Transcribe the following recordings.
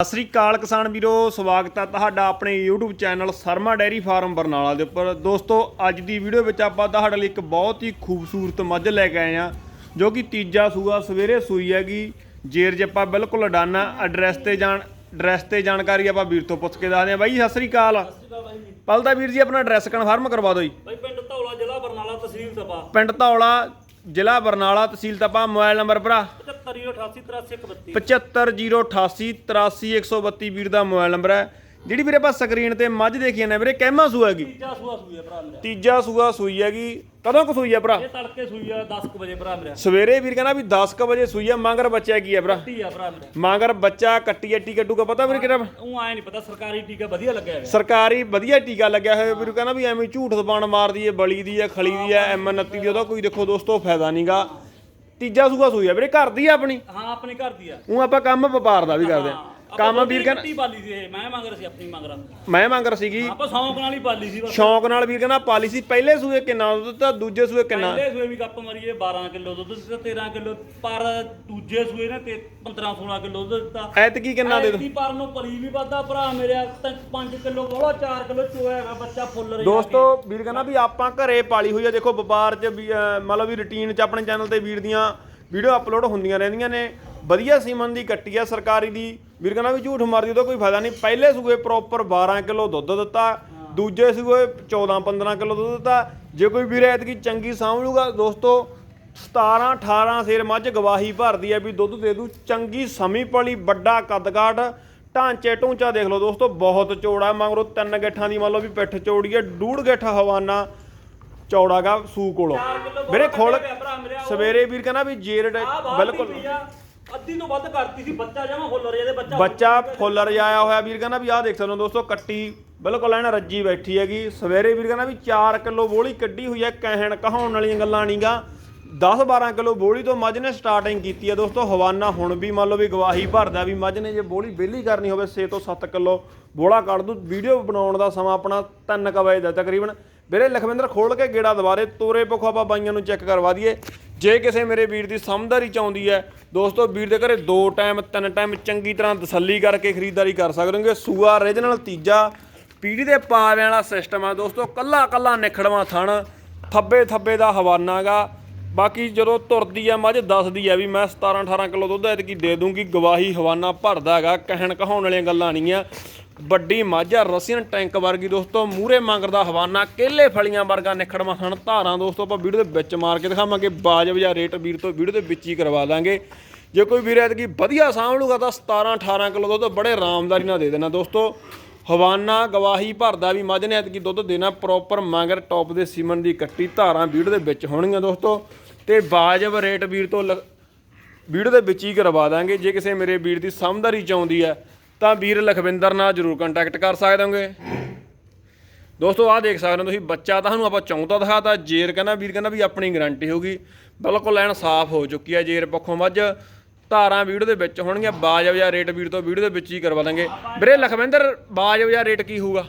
ਸਤਿ ਸ੍ਰੀ ਅਕਾਲ ਕਿਸਾਨ ਵੀਰੋ ਸਵਾਗਤ ਹੈ ਤੁਹਾਡਾ ਆਪਣੇ YouTube channel Sarma dairy farm Barnala ਦੇ ਉੱਪਰ। ਦੋਸਤੋ ਅੱਜ ਦੀ ਵੀਡੀਓ ਵਿੱਚ ਆਪਾਂ ਤੁਹਾਡੇ ਲਈ ਇੱਕ ਬਹੁਤ ਹੀ ਖੂਬਸੂਰਤ ਮੱਝ ਲੈ ਕੇ ਆਏ ਆ ਜੋ ਕਿ ਤੀਜਾ ਸੂਆ ਸਵੇਰੇ ਸੂਈ ਹੈਗੀ। ਜੇਰ ਜੱਪਾ ਬਿਲਕੁਲ ਅਡਾਨਾ ਐਡਰੈਸ ਤੇ ਜਾਣ ਐਡਰੈਸ ਤੇ ਜਾਣਕਾਰੀ ਆਪਾਂ ਵੀਰ ਤੋਂ ਪੁੱਛ ਕੇ ਦੱਸਦੇ ਆ ਬਾਈ ਸਤਿ ਸ੍ਰੀ ਅਕਾਲ। ਪਹਿਲਾਂ ਤਾਂ ਵੀਰ ਜੀ ਆਪਣਾ ਐਡਰੈਸ ਕਨਫਰਮ ਕਰਵਾ ਦਿਓ ਜੀ। ਭਾਈ ਪਿੰਡ ਧੌਲਾ ਜ਼ਿਲ੍ਹਾ ਬਰਨਾਲਾ ਤਹਿਸੀਲ ਤਪਾ ਪਿੰਡ ਧੌਲਾ ਜ਼ਿਲ੍ਹਾ ਬਰਨਾਲਾ ਤਹਿਸੀਲ ਤਪਾ ਮੋਬਾਈਲ ਨੰਬਰ ਭਰਾ। 7588833132 7508833132 ਵੀਰ ਦਾ ਮੋਬਾਈਲ ਨੰਬਰ ਹੈ। ਜਿਹੜੀ ਵੀਰੇ ਆਪਾਂ ਸਕਰੀਨ ਤੇ ਮੱਝ ਦੇਖੀ ਜਾਂਦੇ ਵੀਰੇ ਕਹਿਮਾ ਸੂਆ ਹੈਗੀ? ਤੀਜਾ ਸੂਆ ਸੂਈ ਆ ਭਰਾ। ਮੇਰਾ ਤੀਜਾ ਸੂਆ ਸੂਈ ਹੈਗੀ। ਕਦੋਂ ਕੁ ਸੂਈ ਭਰਾ? ਇਹ ਤੜਕੇ ਸੂਈ ਆ 10 ਕੁ ਵਜੇ ਭਰਾ ਮੇਰਾ। ਸਵੇਰੇ ਵੀਰ ਕਹਿੰਦਾ ਵੀ 10 ਕ ਵਜੇ ਸੂਈ ਮਾਂਗਰ ਬੱਚਾ ਕੀ ਹੈ ਭਰਾ? ਟੀ ਆ ਭਰਾ ਮੇਰਾ। ਮਾਂਗਰ ਬੱਚਾ ਕੱਟੀ ਐਟੀ ਕੱਟੂਗਾ ਪਤਾ ਵੀਰ ਕਿਹੜਾ? ਉਹ ਆਏ ਨਹੀਂ ਪਤਾ ਸਰਕਾਰੀ ਟੀਕਾ ਵਧੀਆ ਲੱਗਿਆ ਹੈਗਾ ਸਰਕਾਰੀ ਵਧੀਆ ਟੀਕਾ ਲੱਗਿਆ ਹੋਇਆ ਵੀਰ ਕਹਿੰਦਾ ਵੀ ਐਵੇਂ ਝੂਠ ਜ਼ਬਾਨ ਮਾਰਦੀ ਹੈ ਬਲੀ ਦੀ ਹੈ ਖਲੀ ਦੀ ਹੈ ਐਮ 29 ਦੀ ਉਹਦਾ ਕੋਈ ਦੇਖੋ ਦੋਸਤੋ ਫਾਇਦਾ ਨਹੀਂਗਾ ਤੀਜਾ ਸੂਆ ਸੂਈ ਹੈ ਵੀਰੇ ਘਰ ਦੀ ਹੈ ਆਪਣੀ? ਹਾਂ ਆਪਣੇ ਘਰ ਦੀ ਆ। ਉਹ ਆਪਾਂ ਕੰਮ ਵਪਾਰ ਦਾ ਵੀ ਕਰਦੇ ਆ। ਕੰਮ ਵੀਰ ਕਹਿੰਦਾ ਪਾਲੀ ਸੀ ਇਹ ਮੈਂ ਮੰਗ ਰਹੀ ਸੀ ਆਪਣੀ ਮੰਗ ਰਾਂ ਮੈਂ ਮੰਗਰ ਸੀਗੀ। ਆਪਾਂ ਸੌਂਕ ਨਾਲ ਹੀ ਪਾਲੀ ਸੀ ਬਸ। ਸ਼ੌਂਕ ਨਾਲ ਵੀਰ ਕਹਿੰਦਾ ਪਾਲੀ ਸੀ ਪਹਿਲੇ ਸੂਏ ਕਿੰਨਾ ਦੁੱਧ ਦਿੱਤਾ ਦੂਜੇ ਸੂਏ ਕਿੰਨਾ? ਪਹਿਲੇ ਸੂਏ ਵੀ ਗੱਪ ਮਰੀਏ 12 ਕਿਲੋ ਦੁੱਧ ਦਿੱਤਾ 13 ਕਿਲੋ ਪਰ ਦੂਜੇ ਸੂਏ ਨੇ ਤੇ 15 16 ਕਿਲੋ ਦੁੱਧ ਦਿੱਤਾ। ਐਤਕੀ ਕਿੰਨਾ ਦੇ ਦੋ? ਐਤਕੀ ਪਰ ਨੂੰ ਪਲੀ ਵੀ ਵੱਧਾ ਭਰਾ ਮੇਰੇ 5 ਕਿਲੋ ਬੋਲਾ 4 ਕਿਲੋ ਚੋਇਆ ਹੈਗਾ ਬੱਚਾ ਫੁੱਲ ਰਿਹਾ ਦੋਸਤੋ ਵੀਰ ਕਹਿੰਦਾ ਵੀ ਆਪਾਂ ਘਰੇ ਪਾਲੀ ਹੋਈ ਆ ਦੇਖੋ ਵਪਾਰ 'ਚ ਵੀ ਅਹ, ਮੰਨ ਲਓ ਵੀ ਰੁਟੀਨ 'ਚ ਆਪਣੇ ਚੈਨਲ ਤੇ ਵੀਰ ਦੀਆਂ ਵੀਡੀਓ ਅਪਲੋਡ ਹੁੰਦੀਆਂ ਰਹਿੰਦੀਆਂ ਨੇ। ਵਧੀਆ ਸੀਮਨ ਦੀ ਕੱਟੀ ਆ ਸਰਕਾਰੀ ਦੀ। ਵੀਰ ਕਹਿੰਦਾ ਵੀ ਝੂਠ ਮਾਰਦੀ ਉਹਦਾ ਕੋਈ ਫਾਇਦਾ ਨਹੀਂ। ਪਹਿਲੇ ਸੂਏ ਪ੍ਰੋਪਰ 12 ਕਿਲੋ ਦੁੱਧ ਦਿੱਤਾ ਦੂਜੇ ਸੂਏ 14 15 ਕਿਲੋ ਦੁੱਧ ਦਿੱਤਾ। ਜੇ ਕੋਈ ਵੀਰ ਐਤਕੀ ਚੰਗੀ ਸਾਂਭ ਲੂਗਾ ਦੋਸਤੋ 17 18 ਸੇਰ ਮੱਝ ਗਵਾਹੀ ਭਰਦੀ ਆ ਵੀ ਦੁੱਧ ਦੇ ਦੂ ਚੰਗੀ ਸਮੀ ਪਲੀ ਵੱਡਾ ਕੱਦਕਾਠ ਢਾਂਚੇ ਢੂੰਚਾ ਦੇਖ ਲਓ ਦੋਸਤੋ ਬਹੁਤ ਚੌੜਾ ਮਗਰੋਂ ਤਿੰਨ ਗਿੱਠਾਂ ਦੀ ਮੰਨ ਲਓ ਵੀ ਪਿੱਠ ਚੌੜੀ ਹੈ ਡੂੜ ਗਿੱਠ ਹਵਾਨਾ ਚੌੜਾਗਾ ਸੂ ਕੋਲੋਂ। ਵੀਰੇ ਖੋਲ ਸਵੇਰੇ ਵੀਰ ਕਹਿੰਦਾ ਵੀ ਜੇਰ ਬਿਲਕੁਲ ਅੱਧੀ ਤੋਂ ਵੱਧ ਕਰਤੀ ਸੀ, ਬੱਚਾ ਜਮਾ ਫੁੱਲ ਰਿਹਾ ਤੇ ਬੱਚਾ ਬੱਚਾ ਫੁੱਲਰ ਜਾਇਆ ਹੋਇਆ, ਵੀਰ ਕਹਿੰਦਾ ਵੀ ਆਹ ਦੇਖ ਸਕਦੇ ਹੋ ਦੋਸਤੋ, ਕੱਟੀ ਬਿਲਕੁਲ ਐਨ ਰੱਜੀ ਬੈਠੀ ਹੈਗੀ। ਸਵੇਰੇ ਵੀਰ ਕਹਿੰਦਾ ਵੀ 4 ਕਿਲੋ ਬੋਲੀ ਕੱਢੀ ਹੋਈ ਹੈ, ਕਹਿਣ ਕਹਾਉਣ ਵਾਲੀਆਂ ਗੱਲਾਂ ਨਹੀਂਗਾ 10 12 ਕਿਲੋ ਬੋਲੀ ਤੋਂ ਮੱਝ ਨੇ ਸਟਾਰਟਿੰਗ ਕੀਤੀ ਹੈ ਦੋਸਤੋ, ਹਵਾਨਾ ਹੁਣ ਵੀ ਮੰਨ ਲਓ ਵੀ ਗਵਾਹੀ ਭਰਦਾ ਵੀ ਮੱਝ ਨੇ ਜੇ ਬੋਲੀ ਬੇਲੀ ਕਰਨੀ ਹੋਵੇ 6 ਤੋਂ 7 ਕਿਲੋ ਬੋਲਾ ਕੱਢ ਦੂ। ਵੀਡੀਓ ਬਣਾਉਣ ਦਾ ਸਮਾਂ ਆਪਣਾ 3 ਕੁ ਵਜੇ ਦਾ ਤਕਰੀਬਨ। ਵੀਰੇ ਲਖਵਿੰਦਰ ਖੋਲ ਕੇ ਗੇੜਾ ਦਵਾਰੇ, ਤੋਰੇ ਪੱਖੋਂ ਬਾਈਆਂ ਨੂੰ ਚੈੱਕ ਕਰਵਾ ਦਈਏ। ਜੇ ਕਿਸੇ ਮੇਰੇ ਵੀਰ ਦੀ ਸਮਝਦਾਰੀ ਚ ਆਉਂਦੀ ਹੈ, ਦੋਸਤੋ ਵੀਰ ਦੇ ਘਰੇ ਦੋ ਟਾਈਮ ਤਿੰਨ ਟਾਈਮ ਚੰਗੀ ਤਰ੍ਹਾਂ ਤਸੱਲੀ ਕਰਕੇ ਖਰੀਦਦਾਰੀ ਕਰ ਸਕਦੇ ਹੋਗੇ ਸੂਆ origignal ਤੀਜਾ, ਪੀੜੀ ਦੇ ਪਾਵਿਆਂ ਵਾਲਾ ਸਿਸਟਮ ਆ ਦੋਸਤੋ, ਕੱਲਾ ਕੱਲਾ ਨਿਖੜਵਾ ਥਣ, ਥੱਬੇ ਥੱਬੇ ਦਾ ਹਵਾਨਾਗਾ ਬਾਕੀ ਜਦੋਂ ਤੁਰਦੀ ਆ, ਮੱਝ ਦੱਸਦੀ ਆ ਵੀ ਮੈਂ 17 18 ਕਿਲੋ ਦੁੱਧ ਐਤਕੀ ਦੇ ਦੂੰਗੀ, ਗਵਾਹੀ ਹਵਾਨਾ ਭਰਦਾ ਹੈਗਾ ਕਹਿਣ ਕਹਾਉਣ ਵਾਲੀਆਂ ਗੱਲਾਂ ਨਹੀਂ ਆ। ਵੱਡੀ ਮਾਝਾ ਰਸੀਅਨ ਟੈਂਕ ਵਰਗੀ ਦੋਸਤੋ ਮੂਰੇ ਮੰਗਦਾ ਹਵਾਨਾ, ਕੇਲੇ ਫਲੀਆਂ ਵਰਗਾ ਨਿਖੜਵਾ ਥਣ ਧਾਰਾਂ ਦੋਸਤੋ, ਆਪਾਂ ਵੀਡੀਓ ਦੇ ਵਿੱਚ ਮਾਰ ਕੇ ਦਿਖਾਵਾਂਗੇ। ਬਾਜਬ ਜਾਂ ਰੇਟ ਵੀਰ ਤੋਂ ਵੀਡੀਓ ਦੇ ਵਿੱਚ ਹੀ ਕਰਵਾ ਦਾਂਗੇ। ਜੇ ਕੋਈ ਵੀਰ ਐਤਕੀ ਵਧੀਆ ਸਾਂਭ ਲੂਗਾ ਤਾਂ 17 18 ਕਿਲੋ ਦੁੱਧ ਬੜੇ ਆਰਾਮਦਾਰੀ ਨਾਲ ਦੇ ਦੇਣਾ ਦੋਸਤੋ। ਹਵਾਨਾ ਗਵਾਹੀ ਭਰਦਾ ਵੀ ਮੱਝ ਨੇ ਐਤਕੀ ਦੁੱਧ ਦੇਣਾ ਪ੍ਰੋਪਰ ਮਗਰ ਟੌਪ ਦੇ ਸੀਮਨ ਦੀ ਕੱਟੀ। ਧਾਰਾਂ ਵੀਡੀਓ ਦੇ ਵਿੱਚ ਹੋਣਗੀਆਂ ਦੋਸਤੋ। ਤੇ ਬਾਜਬ ਰੇਟ ਵੀਰ ਤੋਂ ਲ- ਵੀਡੀਓ ਦੇ ਵਿੱਚ ਹੀ ਕਰਵਾ ਦਾਂਗੇ। ਜੇ ਕਿਸੇ ਮੇਰੇ ਵੀਰ ਦੀ ਸਮਝਦਾਰੀ ਚਾਹੁੰਦੀ ਹੈ ਤਾਂ ਵੀਰ ਲਖਵਿੰਦਰ ਨਾਲ ਜਰੂਰ ਕੰਟੈਕਟ ਕਰ ਸਕਦੇ ਹੋਗੇ। ਦੋਸਤੋ ਆਹ ਦੇਖ ਸਕਦੇ ਹੋ ਤੁਸੀਂ ਬੱਚਾ ਤੁਹਾਨੂੰ ਆਪਾਂ ਚੌਂਦਾ ਦਿਖਾਤਾ ਜੇਰ ਕਹਿੰਦਾ ਵੀਰ ਕਹਿੰਦਾ ਵੀ ਆਪਣੀ ਗਾਰੰਟੀ ਹੋਗੀ ਬਿਲਕੁਲ ਐਨ ਸਾਫ਼ ਹੋ ਚੁੱਕੀ ਹੈ ਜੇਰ ਪੱਖੋਂ ਮੱਝ। ਧਾਰਾਂ ਵੀਡੀਓ ਦੇ ਵਿੱਚ ਹੋਣਗੀਆਂ ਬਾਜਬ ਜਾਂ ਰੇਟ ਵੀਰ ਤੋਂ ਵੀਡੀਓ ਦੇ ਵਿੱਚ ਹੀ ਕਰਵਾ ਦਾਂਗੇ। ਵੀਰੇ ਲਖਵਿੰਦਰ ਬਾਜਬ ਜਾਂ ਰੇਟ ਕੀ ਹੋਊਗਾ?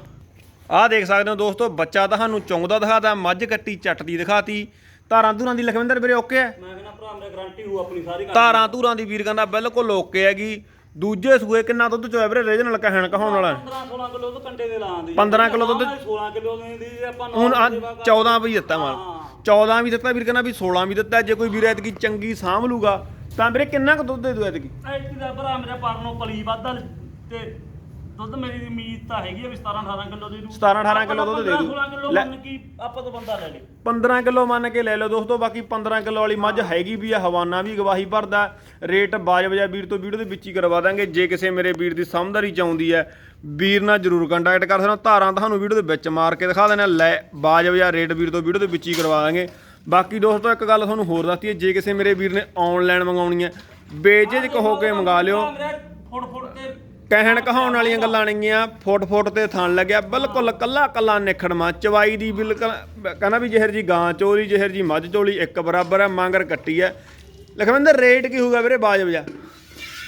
ਆਹ ਦੇਖ ਸਕਦੇ ਹੋ ਦੋਸਤੋ ਬੱਚਾ ਤੁਹਾਨੂੰ ਚੌਂਦਾ ਦਿਖਾਤਾ ਮੱਝ ਕੱਟੀ ਚੱਟਦੀ ਦਿਖਾਤੀ। ਧਾਰਾਂ ਧੂਰਾਂ ਦੀ ਲਖਵਿੰਦਰ ਵੀਰੇ ਓਕੇ ਹੈ? ਮੈਂ ਕਹਿੰਦਾ ਭਰਾ ਮੇਰਾ ਗਾਰੰਟੀ ਹੋ ਆਪਣੀ ਸਾਰੀ ਗੱਲ ਧਾਰਾਂ ਧੂਰਾਂ ਦੀ ਵੀਰ ਕਹਿੰਦਾ ਬਿਲਕੁਲ ਓਕੇ ਹੈਗੀ। ਦੂਜੇ ਸੂਏ ਕਿੰਨਾ ਦੁੱਧ ਚੋਇਆ ਵੀਰੇ? ਰੀਜਨਲ ਕਹਿਣ ਕਹਾਉਣ ਵਾਲਾ? 15 16 ਕਿਲੋ ਦੁੱਧ ਕੰਡੇ ਦੇ। ਲਾਉਂਦੀ 15 ਕਿਲੋ ਦੁੱਧ 16 ਕਿਲੋ ਦੀ ਆਪਾਂ ਹੁਣ ਨੌ ਆਹ 14 ਵੀ ਦਿੱਤਾ ਮਾਲ 14 ਵੀ ਦਿੱਤਾ ਵੀਰ ਕਹਿੰਦਾ ਵੀ 16 ਵੀ ਦਿੱਤਾ ਜੇ ਕੋਈ ਵੀਰ ਐਤਕੀ ਚੰਗੀ ਸਾਂਭ ਲੂਗਾ ਤਾਂ ਵੀਰੇ ਕਿੰਨਾ ਕੁ ਦੁੱਧ ਦੇ ਦੂ ਐਤਕੀ? ਐਤਕੀ ਦਾ ਭਰਾ ਮੇਰਾ ਪਰ ਨੂੰ ਪਲੀ ਵੱਧਾ ਤੇ ਦੁੱਧ ਮੇਰੀ ਉਮੀਦ ਤਾਂ ਹੈਗੀ ਆ ਵੀ 17 18 ਕਿਲੋ ਦੇ ਦੂ 17 18 ਕਿਲੋ ਦੁੱਧ ਦੇ ਦੂ। 16 ਕਿਲੋ ਲੈ- ਮੰਨ ਕੀ ਆਪਾਂ ਤੋਂ ਬੰਦਾ ਲੈ ਲੇ। 15 ਕਿਲੋ ਮੰਨ ਕੇ ਲੈ ਲਓ ਦੋਸਤੋ ਬਾਕੀ 15 ਕਿਲੋ ਵਾਲੀ ਮੱਝ ਹੈਗੀ ਵੀ ਆ ਹਵਾਨਾ ਵੀ ਗਵਾਹੀ ਭਰਦਾ। ਰੇਟ ਬਾਜਬ ਜਾਂ ਵੀਰ ਤੋਂ ਵੀਡੀਓ ਦੇ ਵਿੱਚ ਹੀ ਕਰਵਾ ਦਾਂਗੇ। ਜੇ ਕਿਸੇ ਮੇਰੇ ਵੀਰ ਦੀ ਸਮਝਦਾਰੀ ਚਾਹੁੰਦੀ ਹੈ ਵੀਰ ਨਾਲ ਜਰੂਰ ਕੰਟੈਕਟ ਕਰ ਸਕਦਾ। ਧਾਰਾਂ ਤੁਹਾਨੂੰ ਵੀਡੀਓ ਦੇ ਵਿੱਚ ਮਾਰ ਕੇ ਦਿਖਾ ਦੇਣਾ। ਲੈ ਬਾਜਬ ਜਾਂ ਰੇਟ ਵੀਰ ਤੋਂ ਵੀਡੀਓ ਦੇ ਵਿੱਚ ਹੀ ਕਰਵਾ ਦਾਂਗੇ। ਬਾਕੀ ਦੋਸਤੋ ਇੱਕ ਗੱਲ ਤੁਹਾਨੂੰ ਹੋਰ ਦੱਸਦੀ ਹੈ ਜੇ ਕਿਸੇ ਮੇਰੇ ਵੀਰ ਨੇ ਆਨਲਾਈਨ ਮੰਗਾਉਣੀ ਹੈ ਬੇਝਿਜਕ ਹੋ ਕੇ ਮੰਗਾ ਲਿਓ। ਫੁੱਟ ਫੁੱਟ ਕੇ ਕਹਿਣ ਕਹਾਉਣ ਵਾਲੀਆਂ ਗੱਲਾਂ ਨਹੀਂਗੀਆਂ ਫੁੱਟ ਫੁੱਟ ਤੇ ਥਣ ਲੱਗਿਆ। ਬਿਲਕੁਲ ਕੱਲਾ ਕੱਲਾ ਨਿਖੜਮਾ ਚਵਾਈ ਦੀ ਬਿਲਕੁਲ ਕਹਿੰਦਾ ਵੀ ਜਿਹਰ ਜੀ ਗਾਂ ਚੋਲੀ ਜਿਹਰ ਜੀ ਮੱਝ ਚੋਲੀ ਇੱਕ ਬਰਾਬਰ ਹੈ ਮਾਂਗਰ ਕੱਟੀ ਹੈ। ਲਖਵਿੰਦਰ ਰੇਟ ਕੀ ਹੋਊਗਾ ਵੀਰੇ? ਬਾਜਬ ਜਾ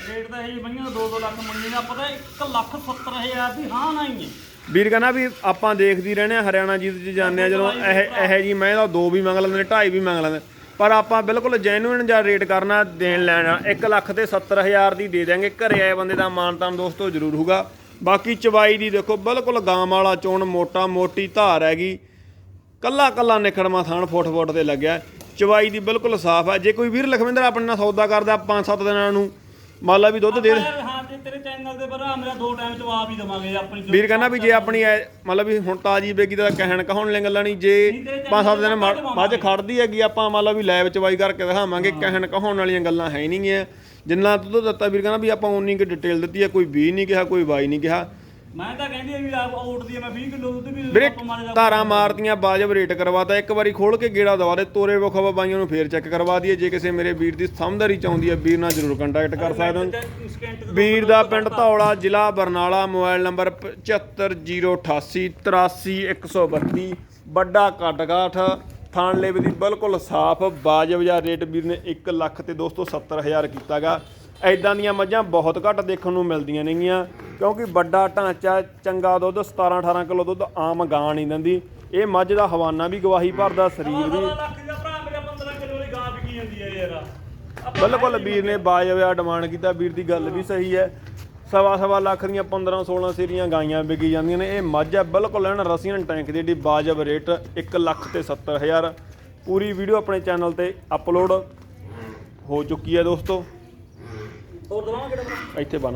ਰੇਟ ਤਾਂ ਇਹ ਬਈਆਂ 2-2 ਲੱਖ ਮੰਗੀ ਦਾ। ਪਤਾ 1 ਲੱਖ 70 ਹਜ਼ਾਰ ਦੀ ਹਾਂ ਨਾ ਹੀ ਹੈ। ਵੀਰ ਕਹਿੰਦਾ ਵੀ ਆਪਾਂ ਦੇਖਦੀ ਰਹਿੰਦੇ ਆ ਹਰਿਆਣਾ ਜੀ ਚ ਜਾਂਦੇ ਆ ਜਦੋਂ ਇਹ ਇਹ ਜੀ ਮੈਂ ਤਾਂ ਦੋ ਵੀ ਮੰਗ ਲੈਂਦੇ ਨੇ ਢਾਈ ਵੀ ਮੰਗ ਲੈਂਦੇ ਪਰ ਆਪਾਂ ਬਿਲਕੁਲ ਜੈਨੂਇਨ ਜਾਂ ਰੇਟ ਕਰਨਾ, ਦੇਣ ਲੈਣਾ 1 ਲੱਖ ਤੇ 70 ਹਜ਼ਾਰ ਦੀ ਦੇ ਦਿਆਂਗੇ। ਘਰੇ ਆਏ ਬੰਦੇ ਦਾ ਮਾਨਤਾਨ ਦੋਸਤੋ ਜ਼ਰੂਰ ਹੋਊਗਾ। ਬਾਕੀ ਚਵਾਈ ਦੀ ਦੇਖੋ, ਬਿਲਕੁਲ ਗਾਂ ਵਾਲਾ ਚੋਣ, ਮੋਟਾ ਮੋਟੀ ਧਾਰ ਹੈਗੀ। ਕੱਲਾ ਕੱਲਾ ਨਿਖੜਮਾ ਥਾਣ ਫੁੱਟ ਫੁੱਟ ਤੇ ਲੱਗਿਆ। ਚਵਾਈ ਦੀ ਬਿਲਕੁਲ ਸਾਫ਼ ਹੈ ਜੇ ਕੋਈ ਵੀਰ ਲਖਵਿੰਦਰ ਆਪਣੇ ਨਾਲ ਸੌਦਾ ਕਰਦਾ 5-7 ਦਿਨਾਂ ਨੂੰ ਮੰਨ ਲਾ ਵੀ ਦੁੱਧ ਦੇ ਆਪਾਂ ਯਾਰ ਹਾਂ ਜੇ ਤੇਰੇ ਚੈਨਲ ਦੇ ਭਰਾ ਮੇਰਾ ਦੋ ਟਾਈਮ ਚ ਆਪ ਹੀ ਦਵਾਂਗੇ ਆਪਣੀ ਜੋ- ਵੀਰ ਕਹਿੰਦਾ ਵੀ ਜੇ ਆਪਣੀ ਐ- ਮਤਲਬ ਵੀ ਹੁਣ ਤਾਜੀ ਬੇਗੀ ਦਾ ਕਹਿਣ ਕਹਾਉਣ ਲਈ ਗੱਲਾਂ ਨਹੀਂ ਜੇ ਪੰਜ ਸੱਤ ਦਿਨ ਮਾ- ਮੱਝ ਖੜਦੀ ਹੈਗੀ ਆਪਾਂ ਮੰਨ ਲਾ ਵੀ ਲੈਬ ਚ ਵਾਈ ਕਰਕੇ ਦਿਖਾਵਾਂਗੇ ਕਹਿਣ ਕਹਾਉਣ ਵਾਲੀਆਂ ਗੱਲਾਂ ਹੈ ਨਹੀਂ ਗੀਆਂ। ਜਿੰਨਾ ਦੁੱਧ ਦਿੱਤਾ ਵੀਰ ਕਹਿੰਦਾ ਵੀ ਆਪਾਂ ਉਨੀ ਕਿ ਡਿਟੇਲ ਦਿੱਤੀ ਹੈ ਕੋਈ 20 ਨਹੀਂ ਕਿਹਾ ਕੋਈ 22 ਨਹੀਂ ਕਿਹਾ। ਮੈਂ ਤਾਂ ਕਹਿੰਦੀ ਆ ਵੀ ਆਪ ਉੱਠਦੀ ਆ ਮੈਂ 20 ਕਿਲੋ ਦੁੱਧ ਵੀ ਵੀਰੇ ਆਪਾਂ ਮਾਰੇ ਦਾ- ਧਾਰਾਂ ਮਾਰਤੀਆਂ ਬਾਜਬ ਰੇਟ ਕਰਵਾਤਾ ਇੱਕ ਵਾਰੀ ਖੋਲ ਕੇ ਗੇੜਾ ਦਵਾ ਦੇ ਤੋਰੇ ਵਖਵਾ ਬਾਈਆਂ ਨੂੰ ਫੇਰ ਚੈੱਕ ਕਰਵਾ ਦਈਏ ਜੇ ਕਿਸੇ ਮੇਰੇ ਵੀਰ ਦੀ ਸਮਝਦਾਰੀ ਚਾਹੁੰਦੀ ਹੈ ਵੀਰ ਨਾਲ ਜ਼ਰੂਰ ਕੰਟੈਕਟ ਕਰ ਸਕਦੇ ਹੋ। ਵੀਰ ਦਾ ਪਿੰਡ ਧੌਲਾ ਜ਼ਿਲ੍ਹਾ ਬਰਨਾਲਾ ਮੋਬਾਈਲ ਨੰਬਰ 7508883132 ਵੱਡਾ ਕੱਟਗਾਠ ਥਾਣ ਲੇਵੇ ਦੀ ਬਿਲਕੁਲ ਸਾਫ਼ ਬਾਜਬ ਜਾਂ ਰੇਟ ਵੀਰ ਨੇ 1 ਲੱਖ ਤੇ ਦੋਸਤੋ 70000 ਕੀਤਾਗਾ। ਐਦਾਂ ਦੀਆਂ ਮੱਝਾਂ ਬਹੁਤ ਘੱਟ ਦੇਖਣ ਨੂੰ ਮਿਲਦੀਆਂ ਨੇਗੀਆਂ। ਕਿਉਂਕਿ ਵੱਡਾ ਢਾਂਚਾ ਚੰਗਾ ਦੁੱਧ 17 18 ਕਿਲੋ ਦੁੱਧ ਆਮ ਗਾਂ ਨਹੀਂ ਦਿੰਦੀ। ਇਹ ਮੱਝ ਦਾ ਹਵਾਨਾ ਵੀ ਗਵਾਹੀ ਭਰਦਾ ਸਰੀਰ ਵੀ। ਸਵਾ ਲੱਖ ਦਾ ਭਰਾ ਮੇਰਾ 15 ਕਿਲੋ ਦੀ ਗਾਂ ਵਿਕੀ ਜਾਂਦੀ ਯਾਰ। ਬਿਲਕੁਲ ਵੀਰ ਨੇ ਬਾਜਵਿਆ ਡਿਮਾਂਡ ਕੀਤਾ ਵੀਰ ਦੀ ਗੱਲ ਵੀ ਸਹੀ ਹੈ। ਸਵਾ ਸਵਾ ਲੱਖ ਦੀਆਂ 15 16 ਸੀਰੀਆਂ ਗਾਈਆਂ ਵਿਕੀ ਜਾਂਦੀਆਂ ਨੇ। ਇਹ ਮੱਝ ਹੈ ਬਿਲਕੁਲ ਐਨ ਰਸੀਅਨ ਟੈਂਕ ਦੀ ਏਡੀ ਬਾਜਬ ਰੇਟ 1 ਲੱਖ ਤੇ 70 ਹਜ਼ਾਰ। ਪੂਰੀ ਵੀਡੀਓ ਆਪਣੇ ਚੈਨਲ ਤੇ ਅਪਲੋਡ ਹੋ ਚੁੱਕੀ ਹੈ ਦੋਸਤੋ। ਹੋਰ ਦਵਾਵਾਂ ਕਿਹੜਾ ਇੱਥੇ ਬਣ